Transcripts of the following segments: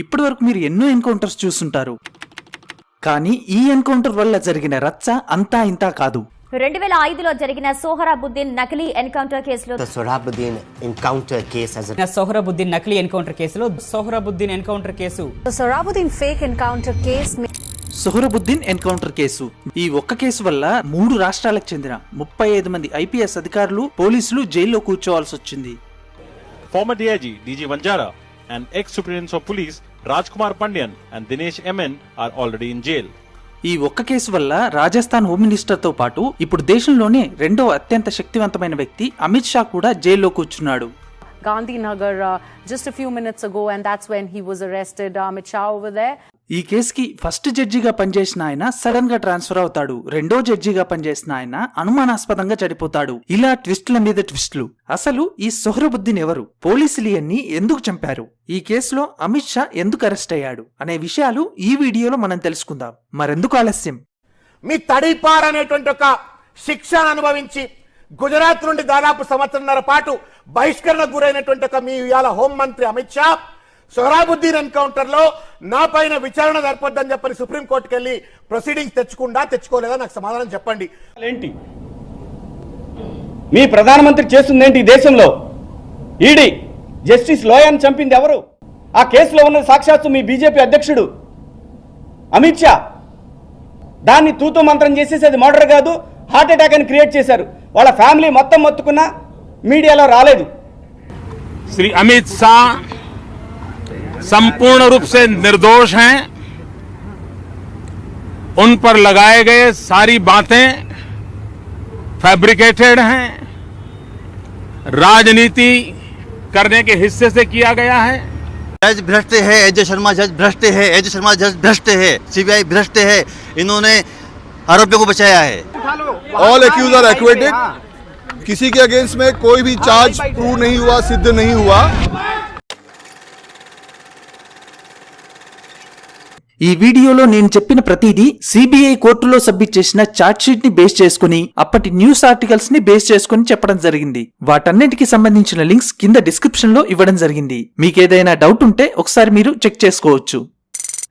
ఇప్పటి వరకు మీరు ఎన్నో ఎన్కౌంటర్స్ చూస్తుంటారు. కానీ ఈ ఎన్కౌంటర్ వల్ల జరిగిన రచ్చ అంతా ఇంతా కాదు. రెండు వేల ఐదులో జరిగిన సోహరాబుద్దీన్ నకిలీ ఎన్కౌంటర్ కేసులో case has a సోహరాబుద్దీన్ నకిలీ ఎన్కౌంటర్ కేసులో Sohrabuddin encounter case. Fake encounter case may Sohrabuddin encounter case. ఈ ఒక్క కేసు వల్ల మూడు రాష్ట్రాలకు చెందిన ముప్పై ఐదు మంది ఐపీఎస్ అధికారులు పోలీసులు జైల్లో కూర్చోవాల్సి వచ్చింది Former DIG DG Vanjara and ex-superintendents of Raj Kumar Pandian and Dinesh MN are already in jail ఈ ఒక్క కేసు వల్ల రాజస్థాన్ హోమ్ మినిస్టర్తో పాటు ఇప్పుడు దేశంలోనే రెండో అత్యంత శక్తివంతమైన వ్యక్తి అమిత్ షా కూడా జైల్లో కూర్చున్నాడు. Gandhinagar just few minutes ago and that's when he was arrested Amit Shah over there ఈ కేసుకి ఫస్ట్ జడ్జిగా పనిచేసిన ఆయన సడన్గా ట్రాన్స్ఫర్ అవుతాడు. రెండో జడ్జిగా పనిచేసిన ఆయన అనుమానాస్పదంగా చనిపోతాడు. ఇలా ట్విస్టుల మీద ట్విస్టులు. అసలు ఈ సొహరబుద్దీన్ ఎవరు? పోలీసులు ఇవన్నీ ఎందుకు చంపారు? ఈ కేసులో అమిత్ షా ఎందుకు అరెస్ట్ అయ్యాడు? అనే విషయాలు ఈ వీడియోలో మనం తెలుసుకుందాం. మరెందుకు ఆలస్యం? మీ తడిపార్ అనేటువంటి ఒక శిక్షను అనుభవించి గుజరాత్ నుండి దాదాపు సంవత్సరంన్నర పాటు బహిష్కరణకు గురైనటువంటి ఒక మీ ఇవాళ హోంమంత్రి అమిత్ షా సొహరాబుద్దీన్ ఎన్కౌంటర్లో నా పైన విచారణ జరపొద్దని చెప్పని సుప్రీంకోర్టుకి వెళ్ళి ప్రొసీడింగ్స్ తెచ్చుకుండా తెచ్చుకోలేదా? నాకు సమాధానం చెప్పండి. ఏంటి? మీ ప్రధానమంత్రి చేస్తుంది ఏంటి దేశంలో? ఈడీ జస్టిస్ లోయాన్ని చంపింది ఎవరు? ఆ కేసులో ఉన్న సాక్షాత్తు మీ బీజేపీ అధ్యక్షుడు. అమిత్ షా దాన్ని తూతూ మంత్రం చేసేసి అది మర్డర్ కాదు హార్ట్ అటాక్ అని క్రియేట్ చేశారు. వాళ్ళ ఫ్యామిలీ మొత్తం మొత్తుకున్న మీడియాలో రాలేదు. శ్రీ అమిత్ షా संपूर्ण रूप से निर्दोष हैं। उन पर लगाए गए सारी बातें फैब्रिकेटेड हैं। राजनीति करने के हिस्से से किया गया है। जज भ्रष्ट है एजे शर्मा जज भ्रष्ट है एजे शर्मा जज भ्रष्ट है सीबीआई भ्रष्ट है इन्होंने आरोपियों को बचाया है। ऑल एक्यूज आर एक्वेटेड किसी के अगेंस्ट में कोई भी चार्ज प्रूव नहीं हुआ सिद्ध नहीं हुआ। ఈ వీడియోలో నేను చెప్పిన ప్రతిదీ సిబిఐ కోర్టులో సబ్మిట్ చేసిన ఛార్జ్ షీట్ని బేస్ చేసుకుని అప్పటి న్యూస్ ఆర్టికల్స్ని బేస్ చేసుకుని చెప్పడం జరిగింది. వాటన్నిటికి సంబంధించిన లింక్స్ కింద డిస్క్రిప్షన్లో ఇవ్వడం జరిగింది. మీకేదైనా డౌట్ ఉంటే ఒకసారి మీరు చెక్ చేసుకోవచ్చు.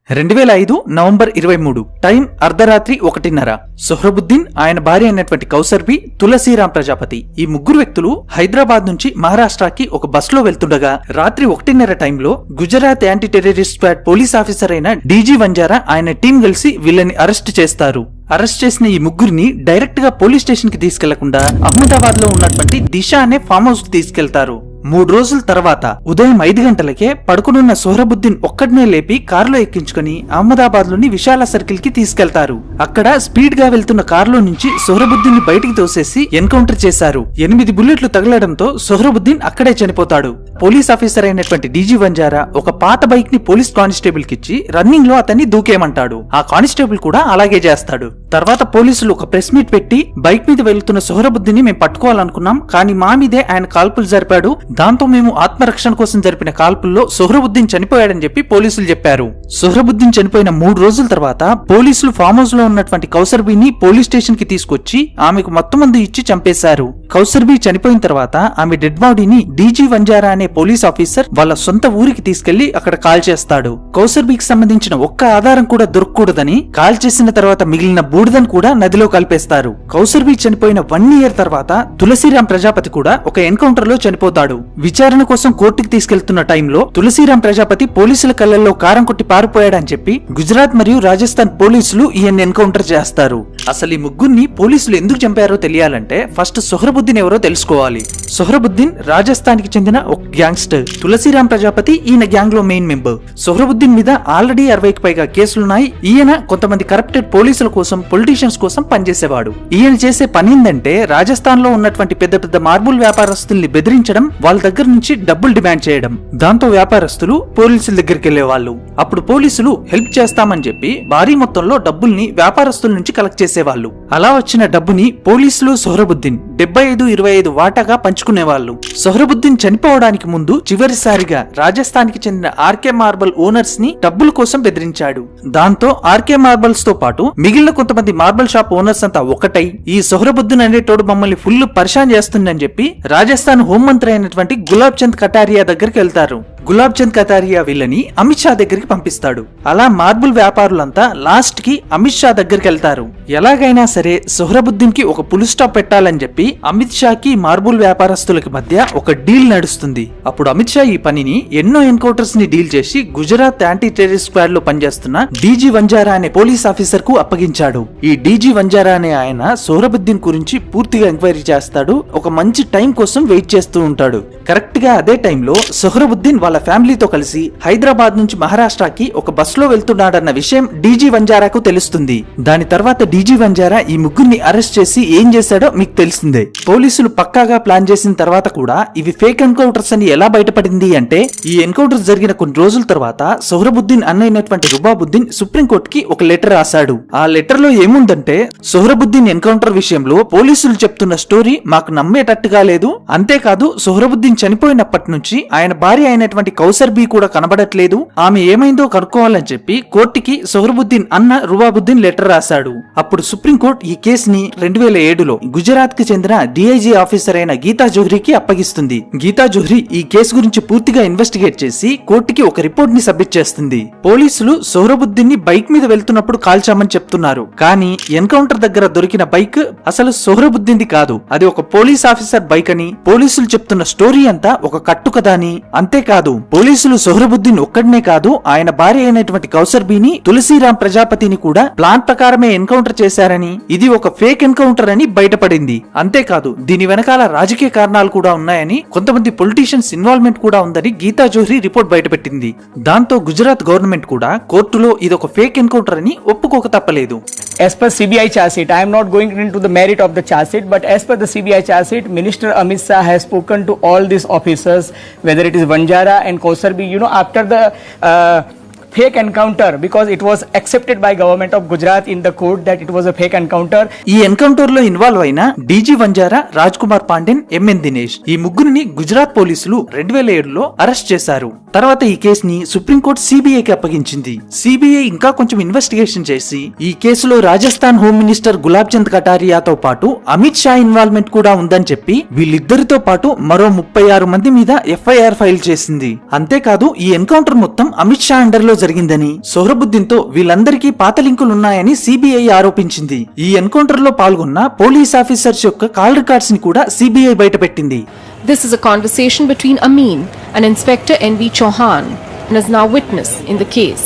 రెండు వేల ఐదు నవంబర్ ఇరవై మూడు టైం అర్ధరాత్రి ఒకటిన్నర. సొహ్రబుద్దీన్ ఆయన భార్య అయినటువంటి కౌసర్బి తులసీరాం ప్రజాపతి. ఈ ముగ్గురు వ్యక్తులు హైదరాబాద్ నుంచి మహారాష్ట్రకి ఒక బస్సులో వెళ్తుండగా రాత్రి ఒకటిన్నర టైంలో Gujarat anti terrorist squad police officer అయిన డీజీ వంజారా ఆయన టీం కలిసి వీళ్ళని అరెస్ట్ చేస్తారు. అరెస్ట్ చేసిన ఈ ముగ్గురిని డైరెక్ట్గా పోలీస్ స్టేషన్కి తీసుకెళ్ళకుండా అహ్మదాబాద్లో ఉన్నటువంటి దిశ అనే ఫామ్ హౌస్కి తీసుకెళ్తారు. మూడు రోజుల తర్వాత ఉదయం ఐదు గంటలకే పడుకునున్న సోహరబుద్దీన్ ఒక్కడినే లేపి కారులో ఎక్కించుకుని అహ్మదాబాద్లోని విశాల సర్కిల్కి తీసుకెళ్తారు. అక్కడ స్పీడ్గా వెళ్తున్న కారులో నుంచి సోహరబుద్దీన్ని బయటికి తోసేసి ఎన్కౌంటర్ చేశారు. ఎనిమిది బుల్లెట్లు తగలడంతో సోహరబుద్దీన్ అక్కడే చనిపోతాడు. పోలీస్ ఆఫీసర్ అయినటువంటి డీజీ వంజారా ఒక పాత బైక్ని పోలీస్ కానిస్టేబుల్ కిచ్చి రన్నింగ్లో అతన్ని దూకేయమంటాడు. ఆ కానిస్టేబుల్ కూడా అలాగే చేస్తాడు. తర్వాత పోలీసులు ఒక ప్రెస్ మీట్ పెట్టి బైక్ మీద వెళ్తున్న సోహరబుద్ధిని మేము పట్టుకోవాలనుకున్నాం. కానీ మా మీదే ఆయన కాల్పులు జరిపాడు. దాంతో మేము ఆత్మరక్షణ కోసం జరిపిన కాల్పుల్లో సోహరబుద్దీన్ చనిపోయాడని చెప్పి పోలీసులు చెప్పారు. సోహరబుద్దీన్ చనిపోయిన మూడు రోజుల తర్వాత పోలీసులు ఫామ్ హౌస్లో ఉన్నటువంటి కౌసర్బీని పోలీస్ స్టేషన్కి తీసుకొచ్చి ఆమెకు మత్తుమందు ఇచ్చి చంపేశారు. కౌసర్బీ చనిపోయిన తర్వాత ఆమె డెడ్ బాడీని డీజీ వంజారా అనే పోలీస్ ఆఫీసర్ వాళ్ళ సొంత ఊరికి తీసుకెళ్ళి అక్కడ కాల్ చేస్తాడు. కౌసర్బీకి సంబంధించిన ఒక్క ఆధారం కూడా దొరకకూడదని కాల్ చేసిన తర్వాత మిగిలిన బూడిదను కూడా నదిలో కలిపేస్తారు. కౌసర్బీ చనిపోయిన వన్ ఇయర్ తర్వాత తులసిరాం ప్రజాపతి కూడా ఒక ఎన్కౌంటర్లో చనిపోతాడు. విచారణ కోసం కోర్టుకి తీసుకెళ్తున్న టైంలో తులసిరాం ప్రజాపతి పోలీసుల కళ్ళల్లో కారం కొట్టి పారిపోయాడని చెప్పి గుజరాత్ మరియు రాజస్థాన్ పోలీసులు ఈయన్ని ఎన్కౌంటర్ చేస్తారు. అసలు ఈ ముగ్గురిని పోలీసులు ఎందుకు చంపారో తెలియాలంటే ఫస్ట్ సొహరబుద్దీన్ ఎవరో తెలుసుకోవాలి. సొహరబుద్దీన్ రాజస్థాన్కి చెందిన ఒక గ్యాంగ్స్టర్. తులసిరామ్ ప్రజాపతి ఈయన గ్యాంగ్లో మెయిన్ మెంబర్. సొహరబుద్దీన్ మీద ఆల్రెడీ అరవైకి పైగా కేసులున్నాయి. ఈయన కొంతమంది కరప్టెడ్ పోలీసుల కోసం పొలిటీషియన్స్ కోసం పనిచేసేవాడు. ఈయన చేసే పని ఏంటంటే రాజస్థాన్లో ఉన్నటువంటి పెద్ద పెద్ద మార్బుల్ వ్యాపారస్తుల్ని బెదిరించడం వాళ్ళ దగ్గర నుంచి డబ్బులు డిమాండ్ చేయడం. దాంతో వ్యాపారస్తులు పోలీసుల దగ్గరికి వెళ్ళేవాళ్ళు అప్పుడు పోలీసులు హెల్ప్ చేస్తామని చెప్పి భారీ మొత్తంలో డబ్బుల్ని వ్యాపారస్తుల నుంచి కలెక్ట్ చేసేవాళ్ళు. అలా వచ్చిన డబ్బుని పోలీసులు సొహరబుద్దీన్ డెబ్బై ఐదు ఇరవై ఐదు వాటాగా పంచుకునేవాళ్ళు. సొహరబుద్దీన్ చనిపోవడానికి ముందు చివరిసారిగా రాజస్థాన్కి చెందిన ఆర్కే మార్బల్ ఓనర్స్ని డబ్బుల కోసం బెదిరించాడు. దాంతో ఆర్కే మార్బల్స్తో పాటు మిగిలిన కొంతమంది మార్బల్ షాప్ ఓనర్స్ అంతా ఒకటై ఈ సొహరబుద్దీన్ అనేటోడు మమ్మల్ని ఫుల్ పరిశాన్ చేస్తుందని చెప్పి రాజస్థాన్ హోంమంత్రి అయినటువంటి గులాబ్ చంద్ కటారియా దగ్గరికి వెళ్తారు. గులాబ్ చంద్ కతారియా వీళ్ళని అమిత్ షా దగ్గరికి పంపిస్తాడు. అలా మార్బుల్ వ్యాపారులంతా లాస్ట్కి అమిత్ షా దగ్గరికి వెళ్తారు. ఎలాగైనా సరే సొహరబుద్దీన్కి ఒక పులి స్టాప్ పెట్టాలని చెప్పి అమిత్ షాకి మార్బుల్ వ్యాపారస్తులకి మధ్య ఒక డీల్ నడుస్తుంది. అప్పుడు అమిత్ షా ఈ పనిని ఎన్నో ఎన్కౌంటర్స్ని డీల్ చేసి గుజరాత్ యాంటీ టెర్రరిస్ట్ స్క్వాడ్లో పనిచేస్తున్న డీజీ వంజారా అనే పోలీస్ ఆఫీసర్కు అప్పగించాడు. ఈ డీజీ వంజారా అనే ఆయన సోహరబుద్దీన్ గురించి పూర్తిగా ఎంక్వైరీ చేస్తాడు. ఒక మంచి టైం కోసం వెయిట్ చేస్తూ ఉంటాడు. కరెక్ట్గా అదే టైంలో సొహరబుద్దీన్ వాళ్ళ ఫ్యామిలీతో కలిసి హైదరాబాద్ నుంచి మహారాష్ట్రకి ఒక బస్లో వెళ్తున్నాడన్న విషయం డీజీ వంజారాకు తెలుస్తుంది. దాని తర్వాత డీజీ వంజారా ఈ ముగ్గురిని అరెస్ట్ చేసి ఏం చేశాడో మీకు తెలిసిందే. పోలీసులు పక్కాగా ప్లాన్ చేసిన తర్వాత కూడా ఇవి ఫేక్ ఎన్కౌంటర్స్ అని ఎలా బయటపడింది అంటే ఈ ఎన్కౌంటర్స్ జరిగిన కొన్ని రోజుల తర్వాత సొహరబుద్దీన్ అన్నైనటువంటి రుబాబుద్దీన్ సుప్రీంకోర్టుకి ఒక లెటర్ రాశాడు. ఆ లెటర్లో ఏముందంటే సొహరబుద్దీన్ ఎన్కౌంటర్ విషయంలో పోలీసులు చెప్తున్న స్టోరీ మాకు నమ్మేటట్టుగా లేదు. అంతేకాదు సొహరబుద్దీన్ చనిపోయినప్పటి నుంచి ఆయన భార్య అయినటువంటి కౌసర్ బీ కూడా కనబడట్లేదు. ఆమె ఏమైందో కనుక్కోవాలని చెప్పి కోర్టుకి సొహరబుద్దీన్ అన్న రుబాబుద్దీన్ లెటర్ రాశాడు. అప్పుడు సుప్రీంకోర్టు ఈ కేసుని రెండు వేల ఏడులో గుజరాత్కి చెందిన డిఐజీ ఆఫీసర్ అయిన గీతా జోహ్రీకి అప్పగిస్తుంది. గీతా జోహ్రీ ఈ కేసు గురించి పూర్తిగా ఇన్వెస్టిగేట్ చేసి కోర్టుకి ఒక రిపోర్ట్ని సబ్మిట్ చేస్తుంది. పోలీసులు సోహరబుద్దీన్ని బైక్ మీద వెళ్తున్నప్పుడు కాల్చామని చెప్తున్నారు. కానీ ఎన్కౌంటర్ దగ్గర దొరికిన బైక్ అసలు సౌరబుద్దీన్ది కాదు. అది ఒక పోలీస్ ఆఫీసర్ బైక్ అని పోలీసులు చెప్తున్న స్టోరీ అంతా ఒక కట్టుకదా అని అంతేకాదు. పోలీసులు సొహ్రబుద్దీన్ ఒక్కడనే కాదు ఆయన భార్య అయినటువంటి కౌసర్ బీని తులసీరాం ప్రజాపతిని కూడా ప్లాన్ ప్రకారమే ఎన్కౌంటర్ చేశారని ఇది ఒక ఫేక్ ఎన్కౌంటర్ అని బయటపడింది. అంతేకాదు దీని వెనకాల రాజకీయ కారణాలు కూడా ఉన్నాయని కొంతమంది పొలిటీషియన్స్ ఇన్వాల్వ్మెంట్ కూడా ఉందని గీతా జోహ్రీ రిపోర్ట్ బయటపెట్టింది. దాంతో గుజరాత్ గవర్నమెంట్ కూడా కోర్టులో ఇది ఒక ఫేక్ ఎన్కౌంటర్ అని ఒప్పుకోక తప్పలేదు. As per CBI charge sheet, I am not going into the merit of the charge sheet, but as per the CBI charge sheet, Minister Amit Shah has spoken to all these officers, whether it is Vanjara and Kausarbi, you know, after the uh, fake encounter, because it was accepted by government of Gujarat in the court that it was a fake encounter. ఈ ఎన్కౌంటర్లో involve అయిన DG Vanzara Raj Kumar Pandian MN Dinesh ఈ ముగ్గురిని గుజరాత్ పోలీసులు రెండు వేల ఏడులో arrest చేశారు. తర్వాత ఈ కేసుని సుప్రీంకోర్టు సిబిఐకి అప్పగించింది. సిబిఐ ఇంకా కొంచెం ఇన్వెస్టిగేషన్ చేసి ఈ కేసులో రాజస్థాన్ హోమ్ మినిస్టర్ గులాబ్ చంద్ కటారియాతో పాటు అమిత్ షా ఇన్వాల్వ్మెంట్ కూడా ఉందని చెప్పి వీళ్ళిద్దరితో పాటు మరో ముప్పై ఆరు మంది మీద ఎఫ్ఐఆర్ ఫైల్ చేసింది. అంతేకాదు ఈ ఎన్కౌంటర్ మొత్తం అమిత్ షా అండర్లో జరిగిందని సోహరబుద్దీన్తో వీళ్ళందరికీ పాత లింకులున్నాయని సిబిఐ ఆరోపించింది ఈ ఎన్కౌంటర్లో పాల్గొన్న పోలీస్ ఆఫీసర్స్ యొక్క కాల్ రికార్డ్స్ని కూడా సిబిఐ బయటపెట్టింది This is a conversation between Amin and Inspector N.V. Chauhan and is now witness in the case.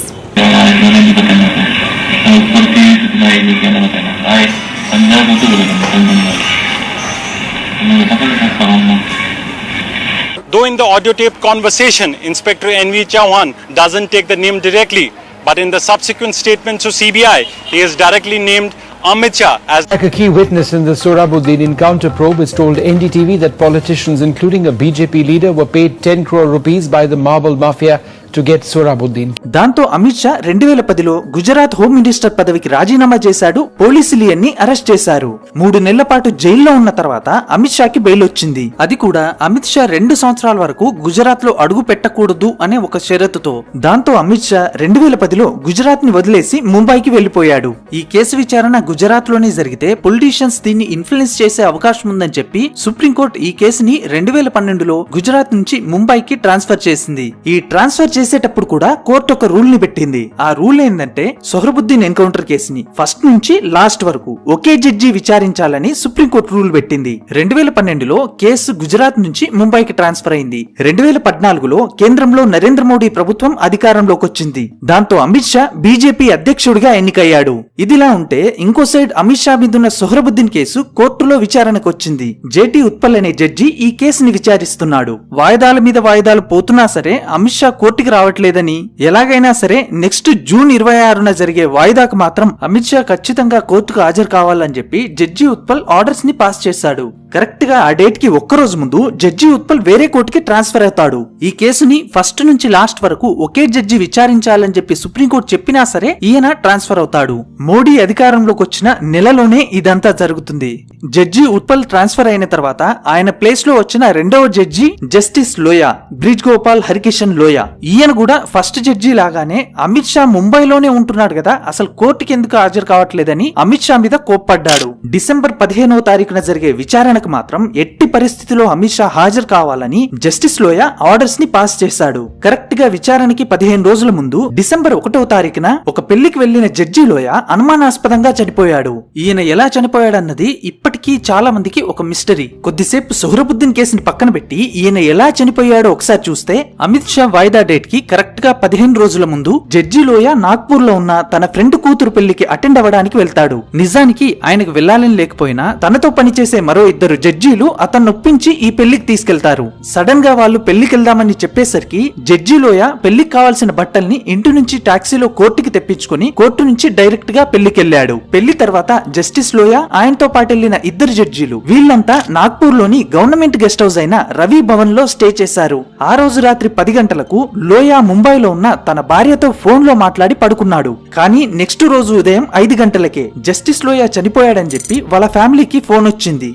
Though in the audio tape conversation, Inspector N.V. Chauhan doesn't take the name directly, but in the subsequent statements to CBI, he is directly named Amit Shah as a key witness in the Sorabuddin encounter probe has told NDTV that politicians, including a BJP leader, were paid 10 crore rupees by the marble mafia to get Sohrabuddin దాంతో అమిత్ షా రెండు వేల పదిలో Gujarat home minister పదవికి రాజీనామా చేశాడు పోలీసులు arrest చేశారు. మూడు నెలల పాటు జైల్లో ఉన్న తర్వాత అమిత్ షాకి బెయిల్ వచ్చింది. అది కూడా అమిత్ షా రెండు సంవత్సరాల వరకు గుజరాత్లో అడుగు పెట్టకూడదు అనే ఒక షరతుతో. దాంతో అమిత్ షా రెండు వేల పదిలో గుజరాత్ని వదిలేసి ముంబైకి వెళ్ళిపోయాడు ఈ కేసు విచారణ గుజరాత్లోనే జరిగితే పొలిటీషియన్స్ దీన్ని ఇన్ఫ్లుయెన్స్ చేసే అవకాశం ఉందని చెప్పి సుప్రీంకోర్టు ఈ కేసుని రెండు వేల పన్నెండులో గుజరాత్ నుంచి ముంబైకి ట్రాన్స్ఫర్ చేసింది. ఈ ట్రాన్స్ఫర్ చేసేటప్పుడు కూడా కోర్టు ఒక రూల్ని పెట్టింది. ఆ రూల్ ఏంటంటే సొహరబుద్దీన్ ఎన్కౌంటర్ కేసుని ఫస్ట్ నుంచి లాస్ట్ వరకు ఒకే జడ్జి విచారించాలని సుప్రీంకోర్టు రూల్ పెట్టింది. రెండు వేల పన్నెండులో కేసు గుజరాత్ నుంచి ముంబైకి ట్రాన్స్ఫర్ అయింది. రెండు వేల పద్నాలుగులో కేంద్రంలో నరేంద్ర మోడీ ప్రభుత్వం అధికారంలోకి వచ్చింది. దాంతో అమిత్ షా బీజేపీ అధ్యక్షుడిగా ఎన్నికయ్యాడు. ఇదిలా ఉంటే ఇంకో సైడ్ అమిత్ షా మీదున్న సొహరబుద్దీన్ కేసు కోర్టులో విచారణకు వచ్చింది. జేటీ ఉత్పల్ అనే జడ్జి ఈ కేసుని విచారిస్తున్నాడు. వాయిదాల మీద వాయిదాలు పోతున్నా సరే అమిత్ షా కోర్టుకి రావట్లేదని ఎలాగైనా సరే నెక్స్ట్ జూన్ ఇరవై ఆరున జరిగే వాయిదాకు మాత్రం అమిత్ షా ఖచ్చితంగా కోర్టుకు హాజరు కావాలని చెప్పి జడ్జి ఉత్పల్ ఆర్డర్స్ని పాస్ చేశాడు. కరెక్ట్గా ఆ డేట్కి ఒక్క రోజు ముందు జడ్జి ఉత్పల్ వేరే కోర్టుకి ట్రాన్స్ఫర్ అవుతాడు. ఈ కేసుని ఫస్ట్ నుంచి లాస్ట్ వరకు ఒకే జడ్జి విచారించాలని చెప్పి సుప్రీంకోర్టు చెప్పినా సరే ఈయన ట్రాన్స్ఫర్ అవుతాడు. మోడీ అధికారంలోకి వచ్చిన నెలలోనే ఇదంతా జరుగుతుంది. జడ్జి ఉత్పల్ ట్రాన్స్ఫర్ అయిన తర్వాత ఆయన ప్లేస్లో వచ్చిన రెండవ జడ్జి జస్టిస్ లోయా బ్రిజ్ గోపాల్ హరికిషన్ లోయా. ఈయన కూడా ఫస్ట్ జడ్జి లాగానే అమిత్ షా ముంబైలోనే ఉంటున్నాడు కదా అసలు కోర్టుకి ఎందుకు హాజరు కావట్లేదని అమిత్ షా మీద కోప్పడ్డాడు. డిసెంబర్ పదిహేనవ తారీఖున జరిగే విచారణ విచారణకు మాత్రం ఎట్టి పరిస్థితిలో అమిత్ షా హాజరు కావాలని జస్టిస్ లోయ ఆర్డర్స్ని పాస్ చేశాడు. కరెక్ట్గా విచారణకి పదిహేను రోజుల ముందు డిసెంబర్ ఒకటవ తారీఖున ఒక పెళ్ళికి వెళ్ళిన జడ్జి లోయ అనుమానాస్పదంగా చనిపోయాడు. ఈయన ఎలా చనిపోయాడన్నది ఇప్పటికీ చాలా మందికి ఒక మిస్టరీ. కొద్దిసేపు సుహరబుద్దీన్ కేసుని పక్కన పెట్టి ఈయన ఎలా చనిపోయాడో ఒకసారి చూస్తే అమిత్ షా వాయిదా డేట్కి కరెక్ట్గా పదిహేను రోజుల ముందు జడ్జి లోయ నాగ్పూర్లో ఉన్న తన ఫ్రెండ్ కూతురు పెళ్ళికి అటెండ్ అవ్వడానికి వెళ్తాడు. నిజానికి ఆయనకు వెళ్ళాలని లేకపోయినా తనతో పనిచేసే మరో ఇద్దరు జడ్జీలు అతన్ని ఒప్పించి ఈ పెళ్ళికి తీసుకెళ్తారు. సడన్గా వాళ్ళు పెళ్ళికెళ్దామని చెప్పేసరికి జడ్జి లోయ పెళ్ళికి కావాల్సిన బట్టల్ని ఇంటి నుంచి టాక్సీలో కోర్టుకి తెప్పించుకుని కోర్టు నుంచి డైరెక్ట్గా పెళ్ళికెళ్ళాడు పెళ్ళి తర్వాత జస్టిస్ లోయ ఆయనతో పాటు వెళ్ళిన ఇద్దరు జడ్జీలు వీళ్ళంతా నాగ్పూర్లోని గవర్నమెంట్ గెస్ట్ హౌస్ అయిన రవి భవన్లో స్టే చేశారు. ఆ రోజు రాత్రి పది గంటలకు లోయ ముంబైలో ఉన్న తన భార్యతో ఫోన్లో మాట్లాడి పడుకున్నాడు. కానీ నెక్స్ట్ రోజు ఉదయం ఐదు గంటలకే జస్టిస్ లోయ చనిపోయాడని చెప్పి వాళ్ళ ఫ్యామిలీకి ఫోన్ వచ్చింది.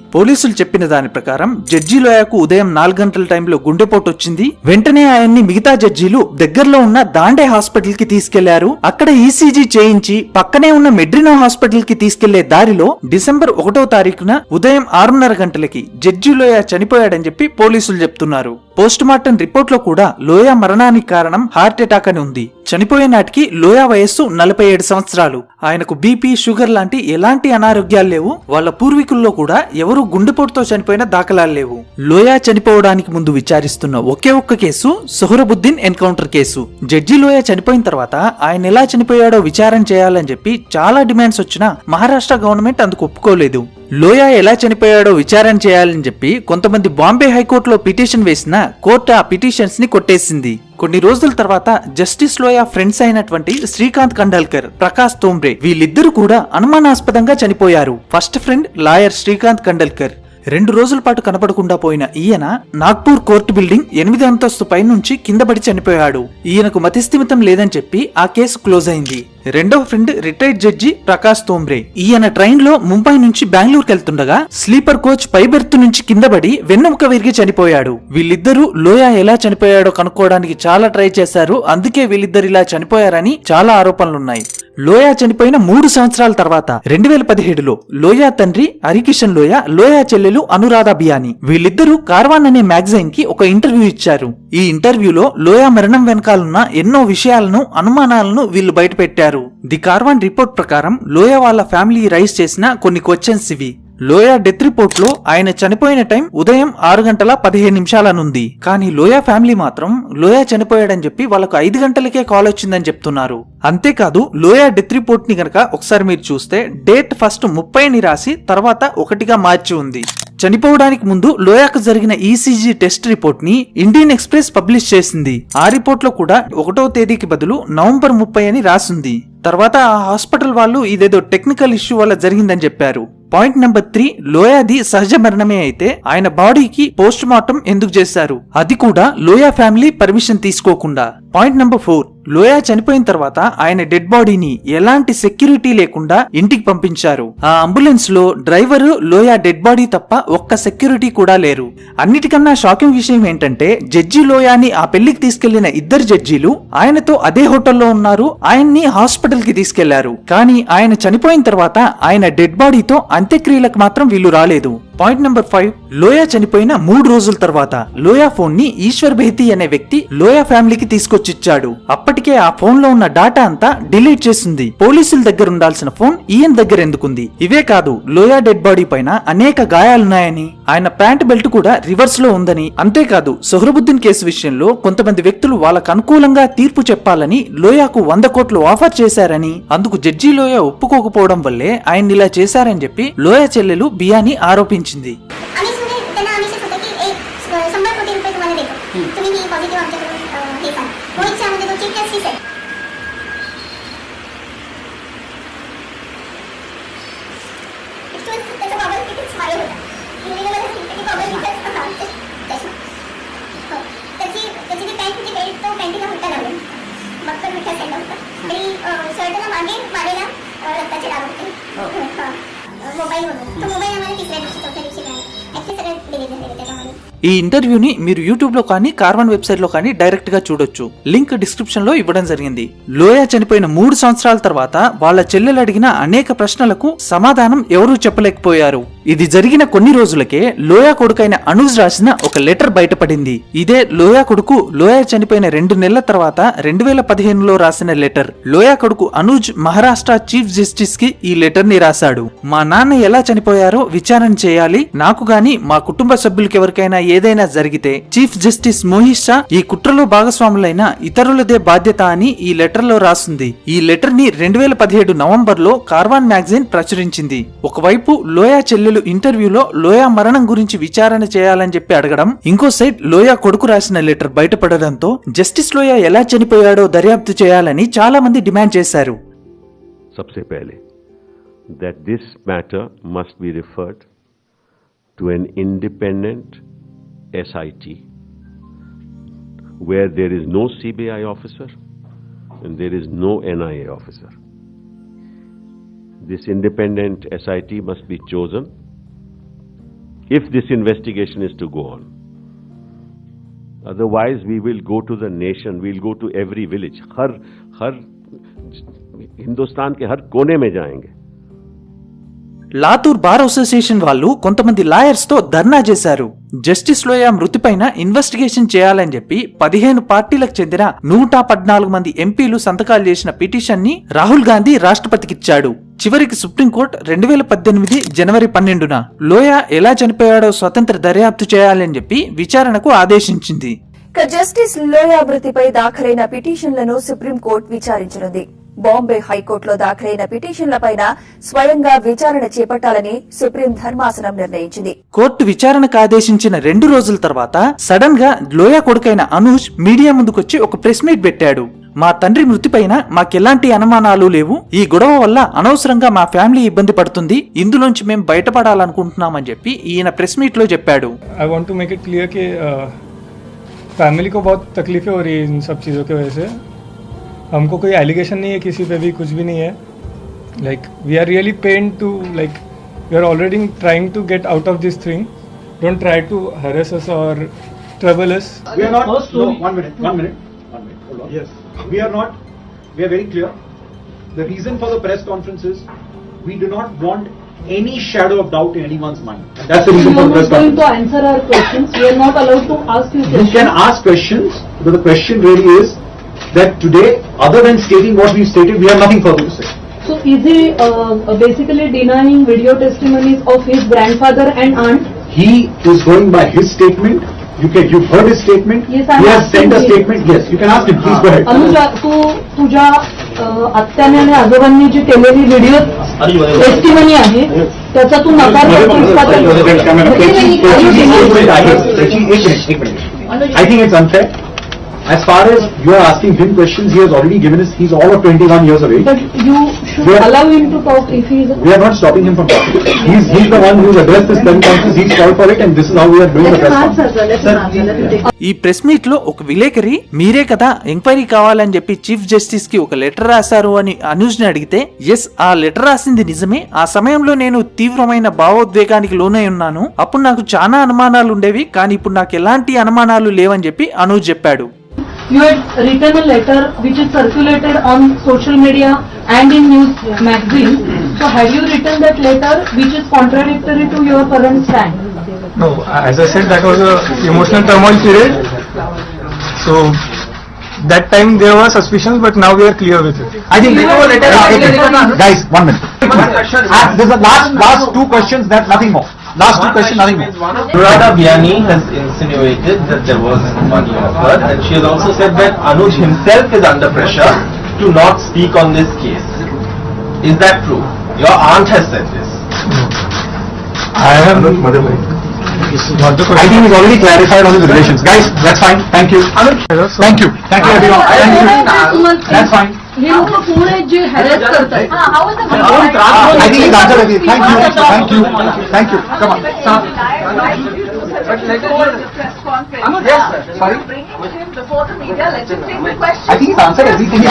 పోలీసులు చెప్పిన దాని ప్రకారం జడ్జిలోయకు ఉదయం నాలుగు గంటల టైంలో గుండెపోటు వచ్చింది. వెంటనే ఆయన్ని మిగతా జడ్జీలు దగ్గరలో ఉన్న దాండే హాస్పిటల్కి తీసుకెళ్ళారు. అక్కడ ఈసీజీ చేయించి పక్కనే ఉన్న మెడ్రినో హాస్పిటల్కి తీసుకెళ్ళే దారిలో డిసెంబర్ ఒకటో తారీఖున ఉదయం ఆరున్నర గంటలకి జడ్జి లోయ చనిపోయాడని చెప్పి పోలీసులు చెప్తున్నారు. పోస్ట్ మార్టం కూడా లోయ మరణానికి కారణం హార్ట్ అటాక్ అని ఉంది. చనిపోయే నాటికి లోయ వయస్సు నలభై ఏడు సంవత్సరాలు. ఆయనకు బీపీ షుగర్ లాంటి ఎలాంటి అనారోగ్యాలు లేవు. వాళ్ళ పూర్వీకుల్లో కూడా ఎవరు గుండెపోటుతో చనిపోయిన దాఖలాలు లేవు. లోయ చనిపోవడానికి ముందు విచారిస్తున్న ఒకే ఒక్క case Sohrabuddin encounter case. Judge Loya చనిపోయిన తర్వాత ఆయన ఎలా చనిపోయాడో విచారణ చేయాలని చెప్పి చాలా డిమాండ్స్ వచ్చినా మహారాష్ట్ర గవర్నమెంట్ అందుకు ఒప్పుకోలేదు. లోయ ఎలా చనిపోయాడో విచారణ చేయాలని చెప్పి కొంతమంది బాంబే హైకోర్టులో పిటిషన్ వేసిన కోర్టు ఆ పిటిషన్స్ని కొట్టేసింది. కొన్ని రోజుల తర్వాత జస్టిస్ లోయ ఫ్రెండ్స్ అయినటువంటి శ్రీకాంత్ కండల్కర్ ప్రకాష్ తోంబ్రే వీళ్ళిద్దరూ కూడా అనుమానాస్పదంగా చనిపోయారు. First friend lawyer Shrikant Khandalkar. రెండు రోజుల పాటు కనపడకుండా పోయిన ఈయన నాగ్పూర్ కోర్టు బిల్డింగ్ ఎనిమిది అంతస్తు పై నుంచి కింద పడి చనిపోయాడు. ఈయనకు మతిస్థిమితం లేదని చెప్పి ఆ కేసు క్లోజ్ అయింది. రెండవ friend retired judge Prakash Thombre ఈయన ట్రైన్లో ముంబై నుంచి బెంగళూరుకి వెళ్తుండగా స్లీపర్ కోచ్ పై బెర్త్ నుంచి కింద పడి వెన్నెముక విరిగి చనిపోయాడు. వీళ్ళిద్దరూ లోయ ఎలా చనిపోయాడో కనుక్కోవడానికి చాలా ట్రై చేశారు. అందుకే వీళ్ళిద్దరు ఇలా చనిపోయారని చాలా ఆరోపణలున్నాయి. లోయా చనిపోయిన మూడు సంవత్సరాల తర్వాత రెండు వేల పదిహేడులో లోయా తండ్రి హరికిషన్ లోయ లోయా చెల్లెలు అనురాధ బియాని వీళ్ళిద్దరూ కార్వాన్ అనే మ్యాగజైన్కి ఒక ఇంటర్వ్యూ ఇచ్చారు. ఈ ఇంటర్వ్యూలో లోయా మరణం వెనకాలన్న ఎన్నో విషయాలను అనుమానాలను వీళ్ళు బయటపెట్టారు. ది కార్వాన్ రిపోర్ట్ ప్రకారం లోయ వాళ్ళ ఫ్యామిలీ రైజ్ చేసిన కొన్ని క్వశ్చన్స్ ఇవి. లోయా డెత్ రిపోర్ట్లో ఆయన చనిపోయిన టైం ఉదయం ఆరు గంటల పదిహేను నిమిషాలనుంది. కానీ లోయా ఫ్యామిలీ మాత్రం లోయా చనిపోయాడని చెప్పి వాళ్ళకు ఐదు గంటలకే కాల్ వచ్చిందని చెప్తున్నారు. అంతేకాదు లోయా డెత్ రిపోర్ట్ని గనక ఒకసారి మీరు చూస్తే డేట్ ఫస్ట్ ముప్పై అని రాసి తర్వాత ఒకటిగా మార్చి ఉంది. చనిపోవడానికి ముందు లోయాకు జరిగిన ఈసీజీ టెస్ట్ రిపోర్ట్ని ఇండియన్ ఎక్స్ప్రెస్ పబ్లిష్ చేసింది. ఆ రిపోర్ట్లో కూడా ఒకటో తేదీకి బదులు నవంబర్ ముప్పై అని రాసింది. తర్వాత ఆ హాస్పిటల్ వాళ్ళు ఇదేదో టెక్నికల్ ఇష్యూ వల్ల జరిగిందని చెప్పారు. పాయింట్ నెంబర్ త్రీ లోయాది సహజ మరణమే అయితే ఆయన బాడీకి పోస్ట్ మార్టం ఎందుకు చేశారు? అది కూడా లోయా ఫ్యామిలీ పర్మిషన్ తీసుకోకుండా. పాయింట్ నెంబర్ ఫోర్ లోయా చనిపోయిన తర్వాత ఆయన డెడ్ బాడీని ఎలాంటి సెక్యూరిటీ లేకుండా ఇంటికి పంపించారు. ఆ అంబులెన్స్లో డ్రైవర్ లోయా డెడ్ బాడీ తప్ప ఒక్క సెక్యూరిటీ కూడా లేరు. అన్నిటికన్నా షాకింగ్ విషయం ఏంటంటే జడ్జి లోయాని ఆ పెళ్ళికి తీసుకెళ్ళిన ఇద్దరు జడ్జీలు ఆయనతో అదే హోటల్లో ఉన్నారు ఆయన్ని హాస్పిటల్కి తీసుకెళ్ళారు. కానీ ఆయన చనిపోయిన తర్వాత ఆయన డెడ్ బాడీతో అంత్యక్రియలకు మాత్రం వీళ్ళు రాలేదు. పాయింట్ నెంబర్ ఫైవ్ లోయా చనిపోయిన మూడు రోజుల తర్వాత లోయా ఫోన్ని ఈశ్వర్ బెహతి అనే వ్యక్తి లోయా ఫ్యామిలీకి తీసుకొచ్చిచ్చాడు. అప్పటికే ఆ ఫోన్లో ఉన్న డాటా అంతా డిలీట్ చేసింది. పోలీసుల దగ్గర ఉండాల్సిన ఫోన్ ఈయన దగ్గర ఎందుకుంది? ఇవే కాదు లోయా డెడ్ బాడీ పైన అనేక గాయాలున్నాయని. ఆయన ప్యాంట్ బెల్ట్ కూడా రివర్స్లో ఉందని. అంతేకాదు సుహ్రబుద్దీన్ కేసు విషయంలో కొంతమంది వ్యక్తులు వాళ్ళకు అనుకూలంగా తీర్పు చెప్పాలని లోయాకు వంద కోట్లు ఆఫర్ చేశారని. అందుకు జడ్జి లోయ ఒప్పుకోకపోవడం వల్లే ఆయన ఇలా చేశారని చెప్పి లోయ చెల్లెలు బియాని ఆరోపించింది. शर्टला मागे मारेला रक्ताचे डाग होते हा. मोबाईल वगैरे तो मोबाईल आम्हाला तिसऱ्या दिवशी चौथ्या दिवशी मिळाला ॲक्च्युली सगळं डिलीट झालेलं त्याच्यामध्ये ఈ ఇంటర్వ్యూని మీరు యూట్యూబ్ లో కానీ కార్వన్ వెబ్సైట్ లో కానీ డైరెక్ట్ గా చూడొచ్చు లింక్ డిస్క్రిప్షన్ లో ఇవ్వడం జరిగింది లోయ చనిపోయిన మూడు సంవత్సరాల తర్వాత వాళ్ళ చెల్లెలు అడిగిన అనేక ప్రశ్నలకు సమాధానం ఎవరూ చెప్పలేకపోయారు ఇది జరిగిన కొన్ని రోజులకే లోయా కొడుకైన అనుజ్ రాసిన ఒక లెటర్ బయటపడింది. ఇదే లోయా కొడుకు లోయ చనిపోయిన రెండు నెలల తర్వాత రెండు వేల పదిహేనులో రాసిన లెటర్. లోయా కొడుకు అనుజ్ మహారాష్ట్ర చీఫ్ జస్టిస్కి ఈ లెటర్ని రాశాడు. మా నాన్న ఎలా చనిపోయారో విచారణ చేయాలి. నాకు గాని మా కుటుంబ సభ్యులకి ఎవరికైనా ఏదైనా జరిగితే చీఫ్ జస్టిస్ మోహిష్ షా ఈ కుట్రలో భాగస్వాములైన ఇతరులదే బాధ్యత అని ఈ లెటర్లో రాసింది. ఈ లెటర్ని రెండు వేల పదిహేడు నవంబర్లో కార్వాన్ మ్యాగజైన్ ప్రచురించింది. ఒకవైపు లోయా చెల్లెలు ఇంటర్వ్యూలో లోయా మరణం గురించి విచారణ చేయాలని చెప్పి అడగడం ఇంకో సైడ్ లోయా కొడుకు రాసిన లెటర్ బయటపడడంతో జస్టిస్ లోయా ఎలా చనిపోయాడో దర్యాప్తు చేయాలని చాలా మంది డిమాండ్ చేశారు सबसे पहले that this matter must be referred to an independent SIT where there is no CBI officer and there is no NIA officer. This independent SIT must be chosen if this investigation is to go on. Otherwise, we will go to the nation, we'll go to every village. हर हर हिंदुस्तान के हर कोने में जाएँगे Latur bar association వాళ్ళు కొంతమంది లాయర్స్తో ధర్నా చేశారు. Justice లోయా మృతిపైన investigation చేయాలని చెప్పి పదిహేను పార్టీలకు చెందిన నూట పద్నాలుగు మంది ఎంపీలు సంతకాలు చేసిన పిటిషన్ని రాహుల్ గాంధీ రాష్ట్రపతికిచ్చాడు. చివరికి సుప్రీంకోర్టు రెండు వేల పద్దెనిమిది జనవరి పన్నెండున లోయా ఎలా చనిపోయాడో స్వతంత్ర దర్యాప్తు చేయాలని చెప్పి విచారణకు ఆదేశించింది. జస్టిస్ లోయా మృతిపై దాఖలైన పిటిషన్లను సుప్రీంకోర్టు విచారించనుంది. బాంబే హైకోర్టులో దాఖలైన పిటిషన్లపైన స్వయంగా విచారణ చేపట్టాలని సుప్రీం ధర్మాసనం నిర్ణయించింది కోర్టు విచారణకు ఆదేశించిన రెండు రోజుల తర్వాత సడన్ గా లోయా కొడుకైన అనూజ్ మీడియా ముందుకొచ్చి ఒక ప్రెస్ మీట్ పెట్టాడు మా తండ్రి మృతిపైన మాకెలాంటి అనుమానాలు లేవు ఈ గొడవ వల్ల అనవసరంగా మా ఫ్యామిలీ ఇబ్బంది పడుతుంది ఇందులోంచి మేము బయటపడాలనుకుంటున్నామని చెప్పి ఈయన ప్రెస్ మీట్ లో చెప్పాడు I want to make it clear कि फैमिली को बहुत तकलीफें हो रही है इन सब चीज़ों की वजह से हमको कोई एलिगेशन नहीं है किसी पे भी कुछ भी नहीं है like we are really pain to like we are already trying to get out of this thing don't try to harass us or trouble us We are not. No, one minute. One minute. One minute. Hold on. Yes. We are not. We are very clear. The reason for the press conference is we do not want any shadow of doubt in anyone's mind. That's the reason for the press conference. to answer our questions. We are not allowed to ask you questions. You can ask questions, but the question really is that today, other than stating what we stated, we have nothing further to say. So is he uh, uh, basically denying video testimonies of his grandfather and aunt? He is going by his statement. You can, you've heard his statement. Yes, I'm He has asking sent a him. statement. Yes, you can ask him. Please go ahead. Anuja तू तुझ्या अ, आत्याने आणि आजोबांनी जी केलेली video testimony आहे त्याचा तू नकार करतोस का तर- I think it's unfair. As far as you are asking him questions, he has already given us, he's all of 21 years of age. But you should We are- allow him to talk if he is. We are not stopping him from talking. He's, he's the one who's addressed this press conference, he's called for it and this is how we are doing the press conference. ఈ press మీట్లో ఒక విలేకరి మీరే కదా enquiry కావాలని చెప్పి chief జస్టిస్కి ఒక letter రాశారు అని అనూజ్ని అడిగితే ఎస్ ఆ లెటర్ రాసింది నిజమే ఆ సమయంలో నేను తీవ్రమైన భావోద్వేగానికి లోనై ఉన్నాను అప్పుడు నాకు చాలా అనుమానాలు ఉండేవి కానీ ఇప్పుడు నాకు ఎలాంటి అనుమానాలు లేవని చెప్పి అనూజ్ చెప్పాడు You had written a letter which is circulated on social media and in news magazines. So have you written that letter which is contradictory to your current stand? No, as I said, that was a emotional turmoil period. So that time there were suspicions, but now we are clear with it. I think, guys, one minute. Ah, There's a last, last two questions, that nothing more. Last two questions, nothing more. Radha Biani has insinuated that there was money offered and she has also said that Anuj himself is under pressure to not speak on this case. Is that true? Your aunt has said this. I have not the I think he's already clarified on his relations. Guys, that's fine. Thank you. Thank you. Thank you everyone. Thank you. That's fine. I think he's answered everything. Thank you. Thank you. Thank you. Come on. Stop. Yes, sir. Sorry? I think it's answered everything.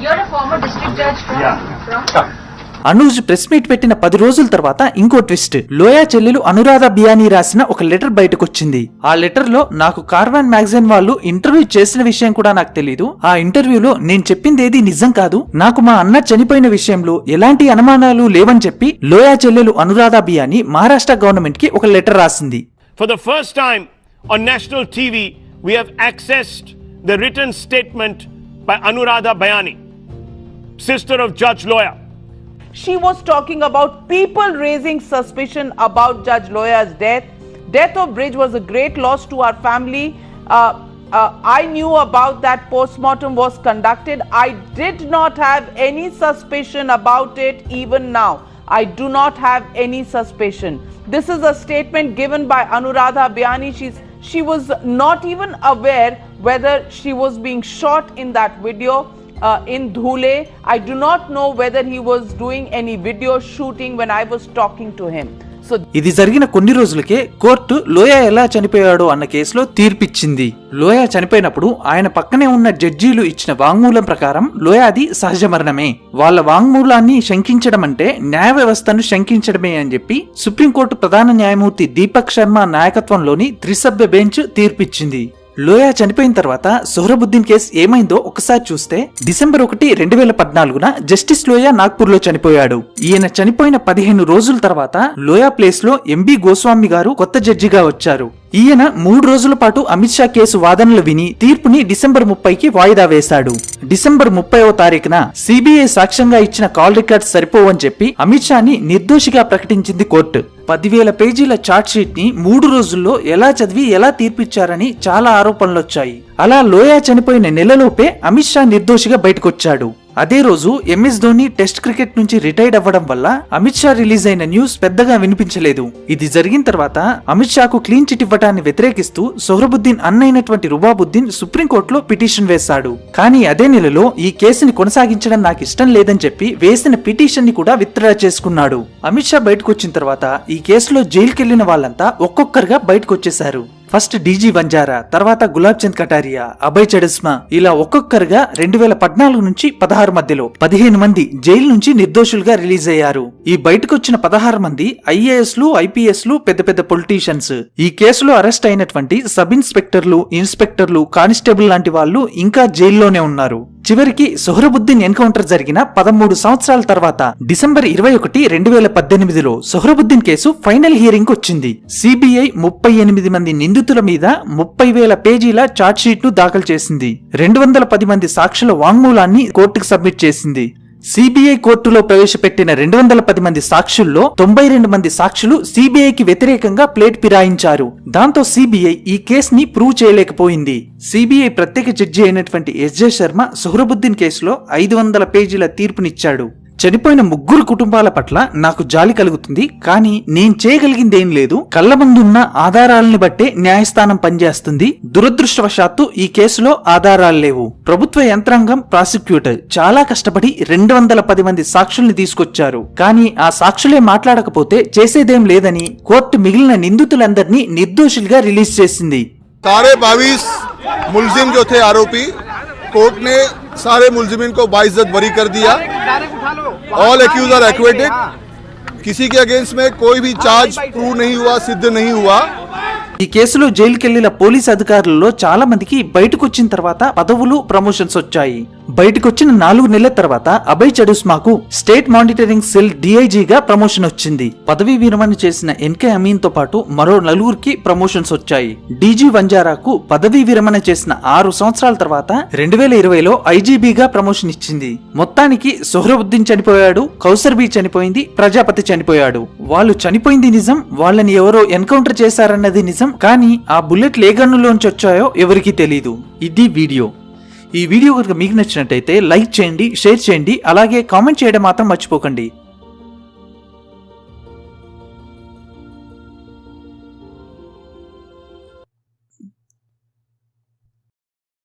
You're a former district judge from? Yeah. Anuj press meet పెట్టిన పది రోజుల తర్వాత ఇంకో twist. లోయా చెల్లెలు అనురాధ బియానీ రాసిన ఒక letter బయటకొచ్చింది. ఆ లెటర్లో నాకు కార్వాన్ మ్యాగజైన్ వాళ్ళు ఇంటర్వ్యూ చేసిన విషయం కూడా నాకు తెలియదు ఆ ఇంటర్వ్యూలో నేను చెప్పింది ఏది నిజం కాదు. నాకు మా అన్న చనిపోయిన విషయంలో ఎలాంటి అనుమానాలు లేవని చెప్పి లోయా చెల్లెలు అనురాధ బియానీ మహారాష్ట్ర గవర్నమెంట్కి ఒక లెటర్ రాసింది. For the first time on national TV we have accessed the written statement by Anuradha Bayani, sister of Judge Loya. She was talking about people raising suspicion about Judge Loya's death. Death of Bridge was a great loss to our family. Uh, uh, I knew about that post-mortem was conducted. I did not have any suspicion about it even now. I do not have any suspicion. This is a statement given by Anuradha Biani. She's, she was not even aware whether she was being shot in that video uh, in Dhule. I do not know whether he was doing any video shooting when I was talking to him. ఇది జరిగిన కొన్ని రోజులకే court లోయా ఎలా చనిపోయాడో అన్న కేసులో తీర్పిచ్చింది లోయా చనిపోయినప్పుడు ఆయన పక్కనే ఉన్న జడ్జీలు ఇచ్చిన వాంగ్మూలం ప్రకారం లోయాది సహజ మరణమే వాళ్ళ వాంగ్మూలాన్ని శంకించడం అంటే న్యాయ వ్యవస్థను శంకించడమే అని చెప్పి సుప్రీంకోర్టు ప్రధాన న్యాయమూర్తి దీపక్ శర్మ నాయకత్వంలోని త్రిసభ్య బెంచ్ తీర్పిచ్చింది లోయా చనిపోయిన తర్వాత సుహ్రబుద్దీన్ కేసు ఏమైందో ఒకసారి చూస్తే డిసెంబర్ ఒకటి రెండు వేల పద్నాలుగున జస్టిస్ లోయా నాగ్పూర్లో చనిపోయాడు. ఈయన చనిపోయిన పదిహేను రోజుల తర్వాత లోయా ప్లేస్లో ఎంబీ గోస్వామి గారు కొత్త జడ్జిగా వచ్చారు. ఈయన మూడు రోజుల పాటు అమిత్ షా కేసు వాదనలు విని తీర్పుని డిసెంబర్ ముప్పైకి వాయిదా వేశాడు. డిసెంబర్ ముప్పైవ తారీఖున సిబిఐ సాక్ష్యంగా ఇచ్చిన కాల్ రికార్డ్స్ సరిపోవని చెప్పి అమిత్ షాని నిర్దోషిగా ప్రకటించింది కోర్టు. పదివేల పేజీల చార్ట్ షీట్ని మూడు రోజుల్లో ఎలా చదివి ఎలా తీర్పిచ్చారని చాలా ఆరోపణలు వచ్చాయి అలా లోయా చనిపోయిన నెలలోపే అమిత్ షా నిర్దోషిగా బయటకొచ్చాడు. అదే రోజు ఎంఎస్ ధోని టెస్ట్ క్రికెట్ నుంచి రిటైర్డ్ అవ్వడం వల్ల అమిత్ షా రిలీజ్ అయిన న్యూస్ పెద్దగా వినిపించలేదు. ఇది జరిగిన తర్వాత అమిత్ షాకు క్లీన్ చిట్ ఇవ్వటాన్ని వ్యతిరేకిస్తూ సొహరబుద్దీన్ అన్నైనటువంటి రుబాబుద్దీన్ సుప్రీంకోర్టులో పిటిషన్ వేశాడు. కానీ అదే నెలలో ఈ కేసుని కొనసాగించడం నాకు ఇష్టం లేదని చెప్పి వేసిన పిటిషన్ని కూడా విత్డ్రా చేసుకున్నాడు. అమిత్ షా బయటకు వచ్చిన తర్వాత ఈ కేసులో జైలుకెళ్ళిన వాళ్ళంతా ఒక్కొక్కరుగా బయటకు వచ్చేశారు ఫస్ట్ డీజీ వంజారా తర్వాత గులాబ్ చంద్ కటారియా అభయ్ చడస్మా ఇలా ఒక్కొక్కరుగా రెండు వేల పద్నాలుగు నుంచి పదహారు మధ్యలో పదిహేను మంది జైలు నుంచి నిర్దోషులుగా రిలీజ్ అయ్యారు. ఈ బయటకొచ్చిన పదహారు మంది ఐఏఎస్లు ఐపీఎస్లు పెద్ద పెద్ద పొలిటీషియన్స్. ఈ కేసులో అరెస్ట్ అయినటువంటి సబ్ ఇన్స్పెక్టర్లు ఇన్స్పెక్టర్లు కానిస్టేబుల్ లాంటి వాళ్ళు ఇంకా జైల్లోనే ఉన్నారు. చివరికి సొహరబుద్దీన్ ఎన్కౌంటర్ జరిగిన పదమూడు సంవత్సరాల తర్వాత డిసెంబర్ ఇరవై ఒకటి రెండు వేల పద్దెనిమిదిలో సొహరబుద్దీన్ కేసు ఫైనల్ హియరింగ్ వచ్చింది. సిబిఐ ముప్పై ఎనిమిది మంది నిందితుల మీద ముప్పై వేల పేజీల ఛార్జ్ షీట్ను దాఖలు చేసింది. రెండు వందల పది మంది సాక్షుల వాంగ్మూలాన్ని కోర్టుకు సబ్మిట్ చేసింది. సిబిఐ కోర్టులో ప్రవేశపెట్టిన రెండు వందల పది మంది సాక్షుల్లో తొంభై రెండు మంది సాక్షులు సిబిఐకి వ్యతిరేకంగా ప్లేట్ ఫిరాయించారు. దాంతో సిబిఐ ఈ కేసుని ప్రూవ్ చేయలేకపోయింది. సిబిఐ ప్రత్యేక జడ్జి అయినటువంటి ఎస్జే శర్మ సుహ్రబుద్దీన్ కేసులో ఐదు వందల పేజీల తీర్పునిచ్చాడు. చనిపోయిన ముగ్గురు కుటుంబాల పట్ల నాకు జాలి కలుగుతుంది కానీ నేను చేయగలిగింది ఏం లేదు కళ్ళ ముందున్న ఆధారాలని బట్టే న్యాయస్థానం పనిచేస్తుంది దురదృష్టవశాత్తు ఈ కేసులో ఆధారాలు లేవు ప్రభుత్వ యంత్రాంగం ప్రాసిక్యూటర్ చాలా కష్టపడి రెండు వందల పది మంది సాక్షుల్ని తీసుకొచ్చారు కానీ ఆ సాక్షులే మాట్లాడకపోతే చేసేదేం లేదని కోర్టు మిగిలిన నిందితులందరినీ నిర్దోషులుగా రిలీజ్ చేసింది सारे बाईस मुलजिम जो थे आरोपी कोर्ट ने सारे मुलजिमिन को बाइज्जत बरी कर दिया ऑल एक्यूज आर एक्वेटेड किसी के अगेंस्ट में कोई भी चार्ज प्रूव नहीं हुआ सिद्ध नहीं हुआ। ఈ కేసులో జైలుకెళ్ళిన పోలీస్ అధికారులలో చాలా మందికి బయటకొచ్చిన తర్వాత పదవులు ప్రమోషన్స్ వచ్చాయి. బయటకొచ్చిన నాలుగు నెలల తర్వాత అభయ్ చడుస్మాకు స్టేట్ మానిటరింగ్ సెల్ డిఐజీగా ప్రమోషన్ వచ్చింది. పదవీ విరమణ చేసిన ఎన్కే అమీన్తో పాటు మరో నలుగురికి ప్రమోషన్స్ వచ్చాయి. డీజీ వంజారాకు పదవీ విరమణ చేసిన ఆరు సంవత్సరాల తర్వాత రెండు వేల ఇరవైలో ఐజీబీగా ప్రమోషన్ ఇచ్చింది. మొత్తానికి సొహరబుద్దీన్ చనిపోయాడు కౌసర్బీ చనిపోయింది ప్రజాపతి చనిపోయాడు. వాళ్ళు చనిపోయింది నిజం వాళ్ళని ఎవరో ఎన్కౌంటర్ చేశారన్నది నిజం కానీ ఆ బుల్లెట్లు ఏ గన్నులోంచి వచ్చాయో ఎవరికీ తెలియదు ఇది వీడియో. ఈ వీడియో కనుక మీకు నచ్చినట్టయితే లైక్ చేయండి షేర్ చేయండి అలాగే కామెంట్ చేయడం మాత్రం మర్చిపోకండి.